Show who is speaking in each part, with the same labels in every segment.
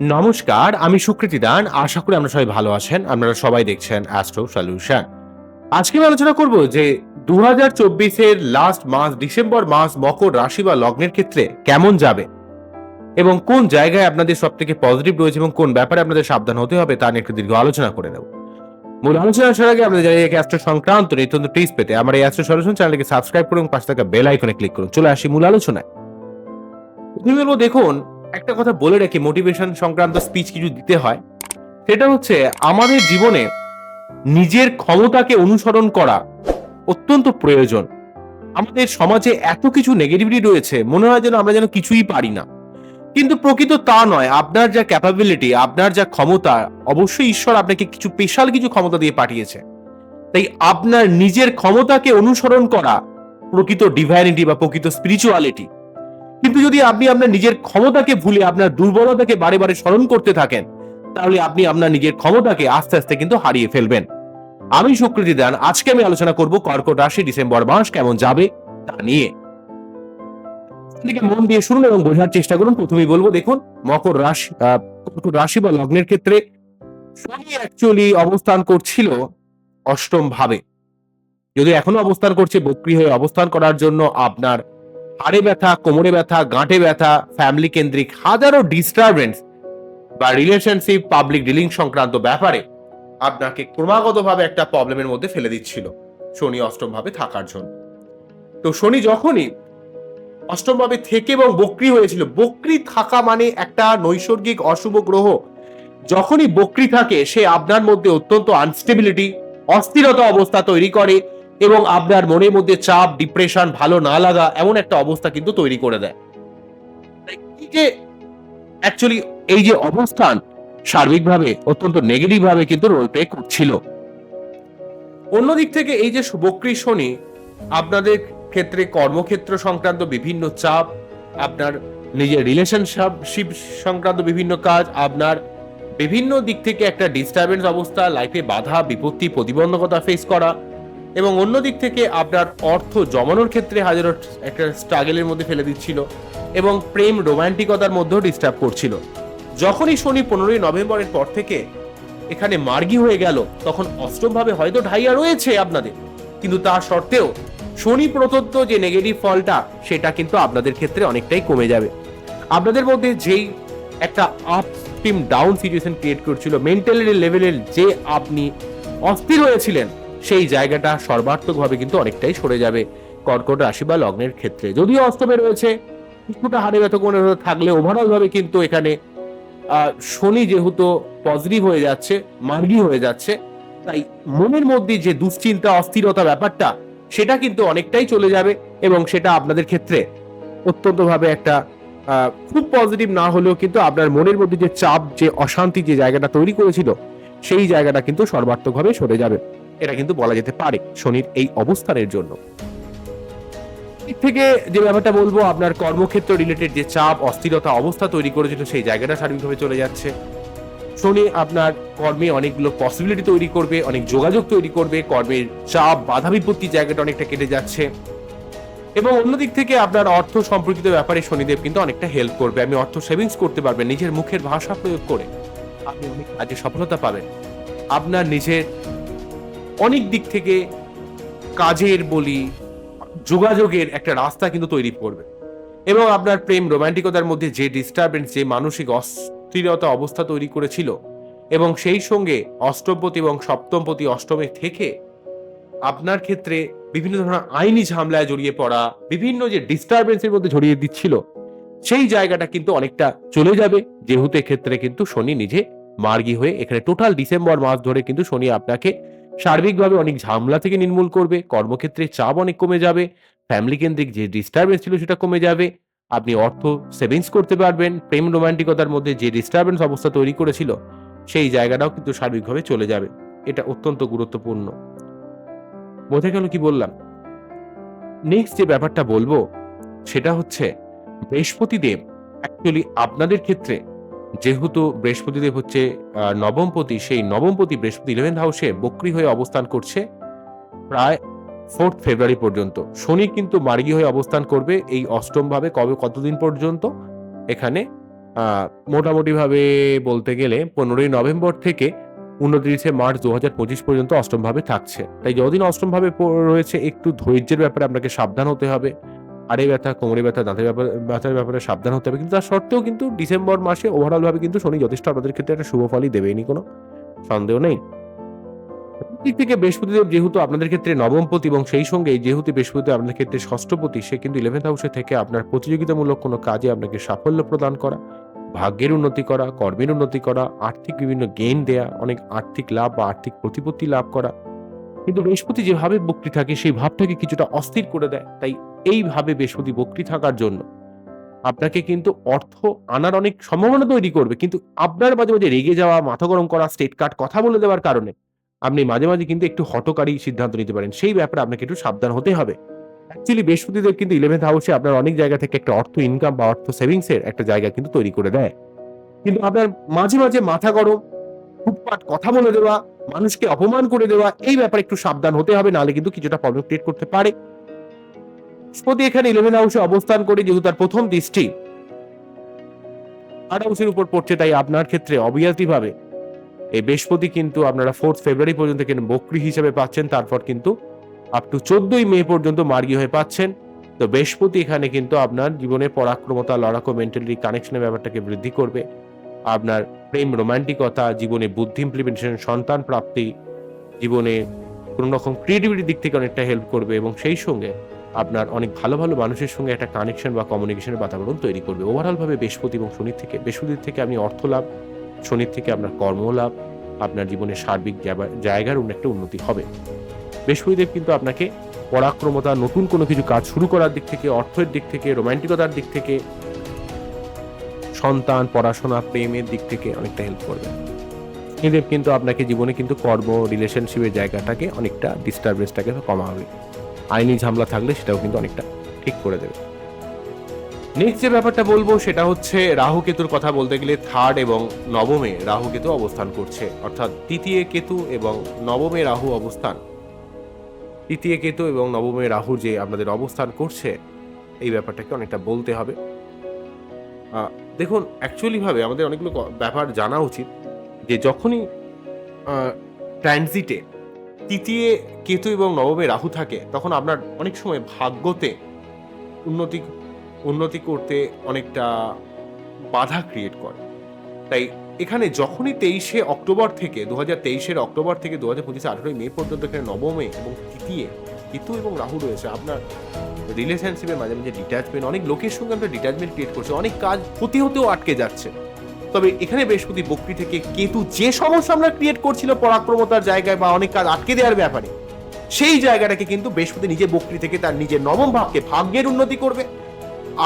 Speaker 1: নমস্কার, আমি সুকৃতি দান। আশা করি আমরা সবাই ভালো আছেন। আপনারা সবাই দেখছেন অ্যাস্ট্রো সলিউশন আজকে আমি আলোচনা করব যে দু হাজার চব্বিশের লাস্ট মাস ডিসেম্বর মাস মকর রাশি বা লগ্নের ক্ষেত্রে কেমন যাবে এবং কোন জায়গায় আপনাদের সব থেকে পজিটিভ রয়েছে এবং কোন ব্যাপারে আপনাদের সাবধান হতে হবে তা নিয়ে একটু দীর্ঘ আলোচনা করে নেব। মূল আলোচনা আসার আগে আপনাদের জানিয়ে অ্যাস্ট্রো সংক্রান্ত নিত্যন্ত টিপস পেতে আমার এই অ্যাস্ট্রো সলিউশন চ্যানেলকে সাবস্ক্রাইব করুন, পাশে থাকা বেল আইকনে ক্লিক করুন। চলে আসি মূল আলোচনায়। দেখুন একটা কথা বলে রাখি মোটিভেশন সংক্রান্ত স্পিচ কিছু দিতে হয়, সেটা হচ্ছে আমাদের জীবনে নিজের ক্ষমতাকে অনুসরণ করা অত্যন্ত প্রয়োজন। আমাদের সমাজে এত কিছু নেগেটিভিটি রয়েছে, মনে হয় যেন আমরা যেন কিছুই পারি না। কিন্তু প্রকৃত তা নয়, আপনার যা ক্যাপাবিলিটি আপনার যা ক্ষমতা, অবশ্যই ঈশ্বর আপনাকে কিছু স্পেশাল কিছু ক্ষমতা দিয়ে পাঠিয়েছে। তাই আপনার নিজের ক্ষমতাকে অনুসরণ করা প্রকৃত ডিভাইনিটি বা প্রকৃত স্পিরিচুয়ালিটি কিন্তু যদি আপনি আপনার নিজের ক্ষমতাকে ভুলে, আপনার দুর্বলতাকে বারে বারে স্মরণ করতে থাকেন, তাহলে আপনি আপনার নিজের ক্ষমতাকে আস্তে আস্তে কিন্তু হারিয়ে ফেলবেন। আমি সুকৃতি দান, আজকে আমি আলোচনা করব কর্কট রাশি, ডিসেম্বর মাস কেমন যাবে তা নিয়ে। মন দিয়ে শুনুন এবং বোঝার চেষ্টা করুন। প্রথমেই বলব, দেখুন, মকর রাশি কর্কট রাশি বা লগ্নের ক্ষেত্রে শনি অ্যাকচুয়ালি অবস্থান করছিল অষ্টম ভাবে। যদি এখনও অবস্থান করছে, বক্রি হয়ে অবস্থান করার জন্য আপনার হাড়ে ব্যথা, কোমরে ব্যথা, গাঁটে ব্যথা ফ্যামিলি কেন্দ্রিক হাজারো ডিস্টারবেন্স বা রিলেশনশিপ পাবলিক ডিলিং সংক্রান্ত ব্যাপারে আপনাকে ক্রমাগতভাবে একটা প্রবলেমের মধ্যে ফেলে দিচ্ছিল শনি অষ্টম ভাবে থাকার জন্য। তো শনি যখনই অষ্টম ভাবে থেকে এবং বক্রি হয়েছিল, বক্রি থাকা মানে একটা নৈসর্গিক অশুভ গ্রহ। যখনই বক্রি থাকে, সে আপনার মধ্যে অত্যন্ত আনস্টেবিলিটি অস্থিরতা অবস্থা তৈরি করে এবং আপনার মনের মধ্যে চাপ ডিপ্রেশন ভালো না লাগা এমন একটা অবস্থা কিন্তু তৈরি করে দেয়। এই যে অ্যাকচুয়ালি এই যে অবস্থান সার্বিকভাবে অত্যন্ত নেগেটিভ ভাবে কিন্তু রোল প্লে করছিল। অন্যদিক থেকে এই যে বক্রী শনি, আপনাদের ক্ষেত্রে কর্মক্ষেত্র সংক্রান্ত বিভিন্ন চাপ, আপনার নিজের রিলেশনশিপ সংক্রান্ত বিভিন্ন কাজ, আপনার বিভিন্ন দিক থেকে একটা ডিস্টারবেন্স অবস্থা লাইফে বাধা, বিপত্তি, প্রতিবন্ধকতা ফেস করা এবং অন্য দিক থেকে আপনার অর্থ জমানোর ক্ষেত্রে হাজারো একটা স্ট্রাগেলের মধ্যে ফেলে দিচ্ছিল এবং প্রেম রোমান্টিকতার মধ্যেও ডিস্টার্ব করছিল। যখনই শনি পনেরোই নভেম্বরের পর থেকে এখানে মার্গি হয়ে গেল, তখন অষ্টমভাবে হয়তো ঢাইয়া রয়েছে আপনাদের। কিন্তু তা সত্ত্বেও শনি প্রদত্ত যে নেগেটিভ ফলটা, সেটা কিন্তু আপনাদের ক্ষেত্রে অনেকটাই কমে যাবে। আপনাদের মধ্যে যেই একটা আপ ডাউন সিচুয়েশন ক্রিয়েট করছিল মেন্টালি লেভেলের যে আপনি অস্থির হয়েছিলেন সেই জায়গাটা সর্বাত্মকভাবে কিন্তু অনেকটাই সরে যাবে। কর্কট রাশি বা লগ্নের ক্ষেত্রে। যদিও অস্তমে রয়েছে, কিছুটা হারে ব্যথা কোনো থাকলে ওভারঅল ভাবে কিন্তু এখানে শনি যেহেতু পজিটিভ হয়ে যাচ্ছে, মার্গি হয়ে যাচ্ছে, তাই মনের মধ্যে যে দুশ্চিন্তা, অস্থিরতা ব্যাপারটা, সেটা কিন্তু অনেকটাই চলে যাবে এবং সেটা আপনাদের ক্ষেত্রে অত্যন্তভাবে একটা খুব পজিটিভ না হলেও কিন্তু আপনার মনের মধ্যে যে চাপ, যে অশান্তি যে জায়গাটা তৈরি করেছিল, সেই জায়গাটা কিন্তু সর্বাত্মকভাবে সরে যাবে। এটা কিন্তু বলা যেতে পারে শনির এই অবস্থানের জন্য। থেকে যে ব্যাপারটা বলব, আপনার কর্মক্ষেত্র রিলেটেড যে চাপ, অস্থিরতা, অবস্থা তৈরি করেছিল সেই জায়গাটা সার্বিকভাবে চলে যাচ্ছে। শনি আপনার কর্মে অনেকগুলো পসিবিলিটি তৈরি করবে, অনেক যোগাযোগ তৈরি করবে, কর্মের চাপ বাধা বিপত্তি জায়গাটা অনেকটা কেটে যাচ্ছে। এবং অন্যদিক থেকে আপনার অর্থ সম্পর্কিত ব্যাপারে শনিদেব কিন্তু অনেকটা হেল্প করবে। আপনি অর্থ সেভিংস করতে পারবেন, নিজের মুখের ভাষা প্রয়োগ করে। আপনি অনেক কাজে সফলতা পাবেন। আপনার নিজের অনেক দিক থেকে কাজের বলি, যোগাযোগের একটা রাস্তা কিন্তু তৈরি করবে। এবং আপনার প্রেম রোমান্টিকতার মধ্যে যে ডিস্টারবেন্স যে মানসিক অস্থিরতা অবস্থা তৈরি করেছিল এবং সেই সঙ্গে অষ্টমপতি এবং সপ্তমপতি অষ্টমে থেকে আপনার ক্ষেত্রে বিভিন্ন ধরনের আইনি ঝামেলায় জড়িয়ে পড়া, বিভিন্ন যে ডিস্টারবেন্সের মধ্যে জড়িয়ে দিচ্ছিল, সেই জায়গাটা কিন্তু অনেকটা চলে যাবে। যেহেতু এক্ষেত্রে কিন্তু শনি নিজে মার্গী হয়ে, এখানে টোটাল ডিসেম্বর মাস ধরে কিন্তু শনি আপনাকে সার্বিকভাবে অনেক ঝামেলা থেকে নির্মূল করবে, কর্মক্ষেত্রে চাপ অনেক কমে যাবে ফ্যামিলি কেন্দ্রিক যে ডিস্টারবেন্স ছিল সেটা কমে যাবে, আপনি অর্থ সেভিংস করতে পারবেন, প্রেম রোমান্টিকতার মধ্যে যে ডিস্টারবেন্স অবস্থা তৈরি করেছিল, সেই জায়গাটাও কিন্তু সার্বিকভাবে চলে যাবে। এটা অত্যন্ত গুরুত্বপূর্ণ। বোঝা গেল কি বললাম? নেক্সট যে ব্যাপারটা বলব, সেটা হচ্ছে বৃহস্পতিদেব অ্যাকচুয়ালি আপনাদের ক্ষেত্রে যেহেতু বৃহস্পতিদেব হচ্ছে নবমপতি, সেই নবমপতি বৃহস্পতি ইলেভেন্থ হাউসে বক্রি হয়ে অবস্থান করছে প্রায় ফোর্থ ফেব্রুয়ারি পর্যন্ত। শনি কিন্তু মার্গী হয়ে অবস্থান করবে এই অষ্টম ভাবে কবে, কতদিন পর্যন্ত? এখানে মোটামুটিভাবে বলতে গেলে পনেরোই নভেম্বর থেকে উনত্রিশে মার্চ দু হাজার পঁচিশ পর্যন্ত অষ্টমভাবে থাকছে। তাই যতদিন অষ্টমভাবে রয়েছে, একটু ধৈর্যের ব্যাপারে আপনাকে সাবধান হতে হবে। হাড়ে ব্যথা, কোমরে ব্যথা, দাঁতের ব্যাপারে, ব্যথার ব্যাপারে সাবধান হতে হবে। কিন্তু তার সত্ত্বেও কিন্তু ডিসেম্বর মাসে ওভারঅলভাবে কিন্তু শনি যথেষ্ট আপনাদের ক্ষেত্রে একটা শুভ ফলই দেবেনি কোনো সন্দেহ নেই। দিক থেকে বৃহস্পতিদেব যেহেতু আপনাদের ক্ষেত্রে নবমপতি এবং সেই সঙ্গে যেহেতু বৃহস্পতি আপনাদের ক্ষেত্রে ষষ্ঠপতি সে কিন্তু ইলেভেন্থ হাউসে থেকে আপনার প্রতিযোগিতামূলক কোনো কাজে আপনাকে সাফল্য প্রদান করা, ভাগ্যের উন্নতি করা, কর্মের উন্নতি করা, আর্থিক বিভিন্ন গেইন দেয়া, অনেক আর্থিক লাভ বা আর্থিক প্রতিপত্তি লাভ করা। কিন্তু বৃহস্পতি যেভাবে বক্রি থাকে, সেই ভাবটাকে কিছুটা অস্থির করে দেয়। তাই এইভাবে বৃহস্পতি বক্রি থাকার জন্য। আপনাকে কিন্তু অর্থ আনার অনেক সম্ভাবনা তৈরি করবে, কিন্তু আপনার মাঝে মাঝে রেগে যাওয়া, মাথা গরম করা, স্টেট কার্ড কথা বলে দেওয়ার কারণে আপনি মাঝে মাঝে কিন্তু একটু হটকারী সিদ্ধান্ত নিতে পারেন। সেই ব্যাপারে আপনাকে একটু সাবধান হতে হবে। অ্যাকচুয়ালি বৃহস্পতিদেব কিন্তু ইলেভেন্থ হাউসে আপনার অনেক জায়গা থেকে একটা অর্থ ইনকাম বা অর্থ সেভিংস এর একটা জায়গা কিন্তু তৈরি করে দেয়। কিন্তু আপনার মাঝে মাঝে মাথা গরম ফুটপাট কথা বলে দেওয়া, মানুষকে অপমান করে দেওয়া, এই ব্যাপারে একটু সাবধান হতে হবে, নাহলে কিন্তু কিছুটা প্রবলেম ক্রিয়েট করতে পারে। বৃহস্পতি এখানে ইলেভেন হাউসে অবস্থান করে যেহেতু তার প্রথম দৃষ্টি। থার্ড হাউসের উপর পড়ছে, তাই আপনার ক্ষেত্রে অবভিয়াসলি ভাবে এই বৃহস্পতি কিন্তু আপনারা ফোর্থ ফেব্রুয়ারি পর্যন্ত কিন্তু বক্রি হিসেবে পাচ্ছেন, তারপর কিন্তু আপ টু চোদ্দই মে পর্যন্ত মার্গী হয়ে পাচ্ছেন। তো বৃহস্পতি এখানে কিন্তু আপনার জীবনে পরাক্রমতা, লড়াকো মেন্টালি কানেকশনের ব্যাপারটাকে বৃদ্ধি করবে। আপনার প্রেম রোমান্টিকতা জীবনে বুদ্ধি ইমপ্লিমেন্টেশন সন্তান প্রাপ্তি, জীবনে কোনো রকম ক্রিয়েটিভিটির দিক থেকে অনেকটা হেল্প করবে এবং সেই সঙ্গে আপনার অনেক ভালো ভালো মানুষের সঙ্গে একটা কানেকশন বা কমিউনিকেশনের বাতাবরণ তৈরি করবে। ওভারঅলভাবে বৃহস্পতি এবং শনির থেকে, বৃহস্পতির থেকে আপনি অর্থ লাভ, শনির থেকে আপনার কর্মলাভ আপনার জীবনের সার্বিক জায়গার একটা উন্নতি হবে। বৃহস্পতিদেব কিন্তু আপনাকে পরাক্রমতা, নতুন কোনো কিছু কাজ শুরু করার দিক থেকে, অর্থের দিক থেকে রোমান্টিকতার দিক থেকে, সন্তান, পড়াশোনা, প্রেমের দিক থেকে অনেকটা হেল্প করবে। কিন্তু আপনাকে জীবনে কিন্তু কর্ম রিলেশনশিপের জায়গাটাকে অনেকটা ডিস্টারবেন্সটাকে কমাবে। আইনি ঝামেলা থাকলে সেটাও কিন্তু অনেকটা ঠিক করে দেবে। নেক্সট যে ব্যাপারটা বলব সেটা হচ্ছে রাহু কেতুর কথা বলতে গেলে থার্ড এবং নবমে রাহু কেতু অবস্থান করছে। অর্থাৎ তৃতীয় কেতু এবং নবমে রাহু অবস্থান। তৃতীয় কেতু এবং নবমে রাহু যে আপনাদের অবস্থান করছে, এই ব্যাপারটাকে অনেকটা বলতে হবে। দেখুন অ্যাকচুয়ালিভাবে আমাদের অনেকগুলো ব্যাপার জানা উচিত যে যখনই ট্রানজিটে তৃতীয় কেতু এবং নবমে রাহু থাকে, তখন আপনার অনেক সময় ভাগ্যতে উন্নতি উন্নতি করতে অনেকটা বাধা ক্রিয়েট করে। তাই এখানে যখনই তেইশে অক্টোবর থেকে দু হাজার তেইশের অক্টোবর থেকে দু হাজার পঁচিশে আঠেরোই মে পর্যন্ত এখানে নবমে এবং তৃতীয় কেতু এবং রাহু রয়েছে, আপনার রিলেশনশিপের মাঝে মাঝে ডিট্যাচমেন্ট অনেক লোকের সঙ্গে আপনার ডিট্যাচমেন্ট ক্রিয়েট করছে, অনেক কাজ হতে হতেও আটকে যাচ্ছে। তবে এখানে বৃহস্পতি বক্রি থেকে কেতু যে সমস্যা আমরা ক্রিয়েট করছিল পরাক্রমতার জায়গায় বা অনেক কাজ আটকে দেওয়ার ব্যাপারে, সেই জায়গাটাকে কিন্তু বৃহস্পতি নিজে বক্রি থেকে তার নিজের নবম ভাবকে ভাগ্যের উন্নতি করবে,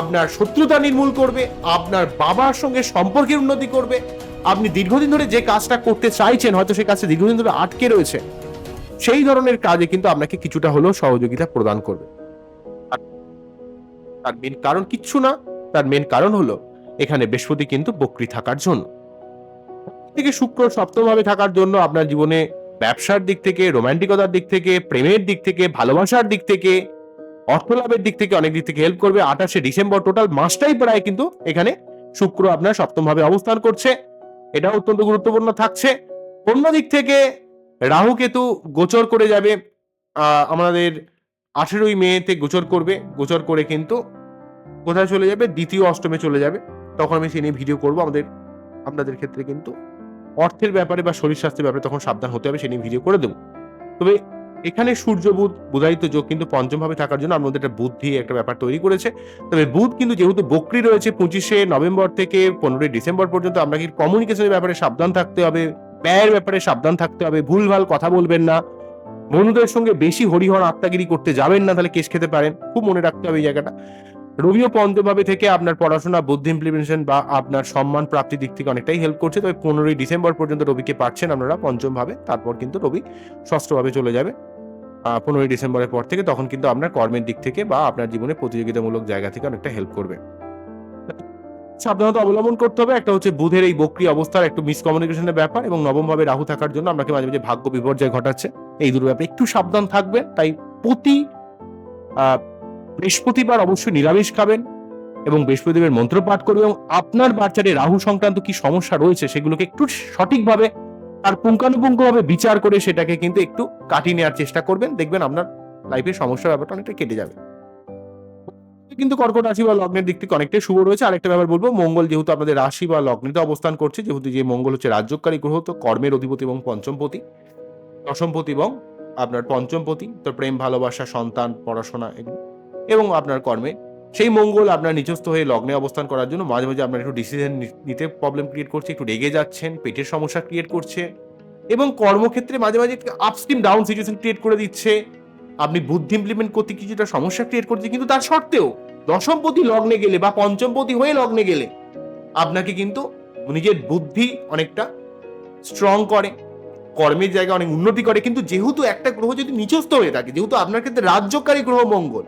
Speaker 1: আপনার শত্রুতা নির্মূল করবে, আপনার বাবার সঙ্গে সম্পর্কের উন্নতি করবে, আপনি দীর্ঘদিন ধরে যে কাজটা করতে চাইছেন, হয়তো সেই কাজটা দীর্ঘদিন ধরে আটকে রয়েছে, সেই ধরনের কাজে কিন্তু আপনাকে কিছুটা হলেও সহযোগিতা প্রদান করবে। তার মেন কারণ কিচ্ছু না, তার মেন কারণ হলো এখানে বৃহস্পতি কিন্তু বক্রি থাকার জন্য। থেকে শুক্র সপ্তমভাবে থাকার জন্য আপনার জীবনে ব্যবসার দিক থেকে, রোমান্টিকতার দিক থেকে, প্রেমের দিক থেকে, ভালোবাসার দিক থেকে, অর্থলাভের দিক থেকে অনেক দিক থেকে হেল্প করবে। আঠাশে ডিসেম্বর টোটাল মাসটাই প্রায় কিন্তু এখানে শুক্র আপনার সপ্তমভাবে অবস্থান করছে। এটা অত্যন্ত গুরুত্বপূর্ণ থাকছে। অন্য দিক থেকে রাহু কেতু গোচর করে যাবে। আমাদের আঠেরোই মেতে গোচর করবে। গোচর করে কিন্তু কোথায় চলে যাবে? দ্বিতীয় অষ্টমে চলে যাবে। তখন আমি সে নিয়ে ভিডিও করব। আমাদের, আপনাদের ক্ষেত্রে কিন্তু অর্থের ব্যাপারে বা শরীর স্বাস্থ্যের ব্যাপারে তখন সাবধান হতে হবে সে নিয়ে ভিডিও করে দেবো। তবে এখানে সূর্য বুধ বুধায়িত যোগ কিন্তু পঞ্চম ভাবে থাকার জন্য আমাদের একটা বুদ্ধি, একটা ব্যাপার তৈরি করেছে। তবে বুধ কিন্তু যেহেতু বক্রি রয়েছে পঁচিশে নভেম্বর থেকে পনেরোই ডিসেম্বর পর্যন্ত আপনাকে কমিউনিকেশনের ব্যাপারে সাবধান থাকতে হবে, ব্যয়ের ব্যাপারে সাবধান থাকতে হবে, ভুলভাল কথা বলবেন না। বন্ধুদের সঙ্গে বেশি হরিহর আত্মাগিরি করতে যাবেন না, তাহলে কেস খেতে পারেন। খুব মনে রাখতে হবে এই জায়গাটা। রবিও পঞ্চমভাবে থেকে আপনার পড়াশোনা, বুদ্ধি ইমপ্লিমেন্টেশন বা আপনার সম্মান প্রাপ্তির দিক থেকে অনেকটাই হেল্প করছে। তবে পনেরোই ডিসেম্বর পর্যন্ত রবিকে পাচ্ছেন আপনারা পঞ্চমভাবে। তারপর কিন্তু রবি ষষ্ঠভাবে চলে যাবে। পনেরোই ডিসেম্বরের পর থেকে তখন কিন্তু আপনার কর্মের দিক থেকে বা আপনার জীবনে প্রতিযোগিতামূলক জায়গা থেকে অনেকটা হেল্প করবে। সাবধানতা অবলম্বন করতে হবে। একটা হচ্ছে বুধের এই বক্রি অবস্থার একটু মিসকমিউনিকেশনের ব্যাপার এবং নবমভাবে রাহু থাকার জন্য আপনাকে মাঝে মাঝে ভাগ্য বিপর্যয় ঘটাচ্ছে। এই দুটো ব্যাপারে একটু সাবধান থাকবে। তাই প্রতি বৃহস্পতিবার অবশ্যই নিরামিষ খাবেন এবং বৃহস্পতিদেবের মন্ত্র পাঠ করবে এবং আপনার বাচ্চারে রাহু সংক্রান্ত কি সমস্যা রয়েছে সেগুলোকে একটু সঠিকভাবে আর পুঙ্খানুপুঙ্খভাবে বিচার করে সেটাকে কিন্তু একটু কাটিয়ে নেওয়ার চেষ্টা করবেন। দেখবেন আপনার লাইফের সমস্যার ব্যাপারটা অনেকটা কেটে যাবে। কিন্তু কর্কট রাশি বা লগ্নের দিক থেকে অনেকটাই শুভ রয়েছে। আরেকটা ব্যাপার বলব, মঙ্গল যেহেতু আপনাদের রাশি বা লগ্নেতে অবস্থান করছে, যেহেতু যে মঙ্গল হচ্ছে রাজ্যকারী গ্রহ, তো কর্মের অধিপতি এবং পঞ্চমপতি, দশমপতি এবং আপনার পঞ্চমপতি, তো প্রেম, ভালোবাসা, সন্তান, পড়াশোনা, এগুলো। এবং আপনার কর্মে। সেই মঙ্গল আপনার নিজস্ব হয়ে লগ্নে অবস্থান করার জন্য মাঝে মাঝে আপনার একটু ডিসিশন নিতে প্রবলেম ক্রিয়েট করছে, একটু রেগে যাচ্ছেন, পেটের সমস্যা ক্রিয়েট করছে এবং কর্মক্ষেত্রে মাঝে মাঝে আপস্ট্রিম ডাউন সিচুয়েশন ক্রিয়েট করে দিচ্ছে। আপনি বুদ্ধি ইমপ্লিমেন্ট করতে কিছুটা সমস্যা ক্রিয়েট করছে, কিন্তু তার সত্ত্বেও দশমপতি লগ্নে গেলে বা পঞ্চমপতি হয়ে লগ্নে গেলে আপনাকে কিন্তু নিজের বুদ্ধি অনেকটা স্ট্রং করে, কর্মের জায়গায় অনেক উন্নতি করে। কিন্তু যেহেতু একটা গ্রহ যদি নিচস্থ হয়ে থাকে, যেহেতু আপনার ক্ষেত্রে রাজ্যকারী গ্রহ মঙ্গল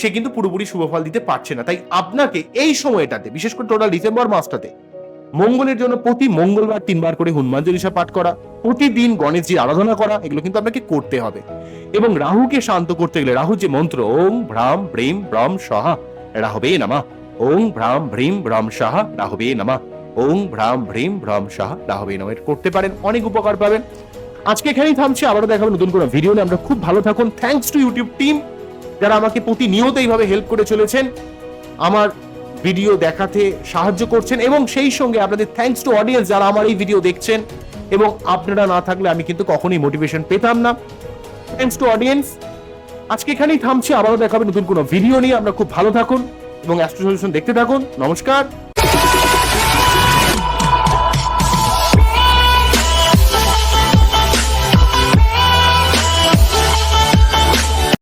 Speaker 1: সে কিন্তু পুরোপুরি শুভ ফল দিতে পারছে না। তাই আপনাকে এই সময়টাতে, বিশেষ করে টোটাল ডিসেম্বর মাসটাতে, মঙ্গলের জন্য প্রতি মঙ্গলবার তিনবার করে হনুমান চল্লিশা পাঠ করা, প্রতিদিন গণেশজির আরাধনা করা, এগুলো কিন্তু আপনাকে করতে হবে। এবং রাহুকে শান্ত করতে গেলে রাহু যে মন্ত্র ওং ভ্রাম ব্রিম ভ্রম সাহা, রাহবে নামা। ওং ভ্রাম ভ্রীম ভ্রম সাহা, রাহবে নামা। ওং ভ্রাম ভ্রীম ভ্রম সাহা, রাহবে নামা। এটা করতে পারেন, অনেক উপকার পাবেন। আজকে এখানেই থামছি, আবারও দেখাবো নতুন কোনো ভিডিও নিয়ে। আমরা খুব ভালো থাকুন। থ্যাঙ্কস টু ইউটিউব টিম যারা আমাকে প্রতিনিয়ত এইভাবে হেল্প করে চলেছেন, আমার ভিডিও দেখাতে সাহায্য করছেন এবং সেই সঙ্গে আপনাদের থ্যাংকস টু অডিয়েন্স যারা আমার এই ভিডিও দেখছেন এবং আপনারা না থাকলে আমি কিন্তু কখনোই মোটিভেশন পেতাম না। থ্যাংকস টু অডিয়েন্স আজকে এখানেই থামছি, আবারও দেখাবে নতুন কোনো ভিডিও নিয়ে। আমরা খুব ভালো থাকুন এবং অ্যাস্ট্রো সলিউশন দেখতে থাকুন। নমস্কার।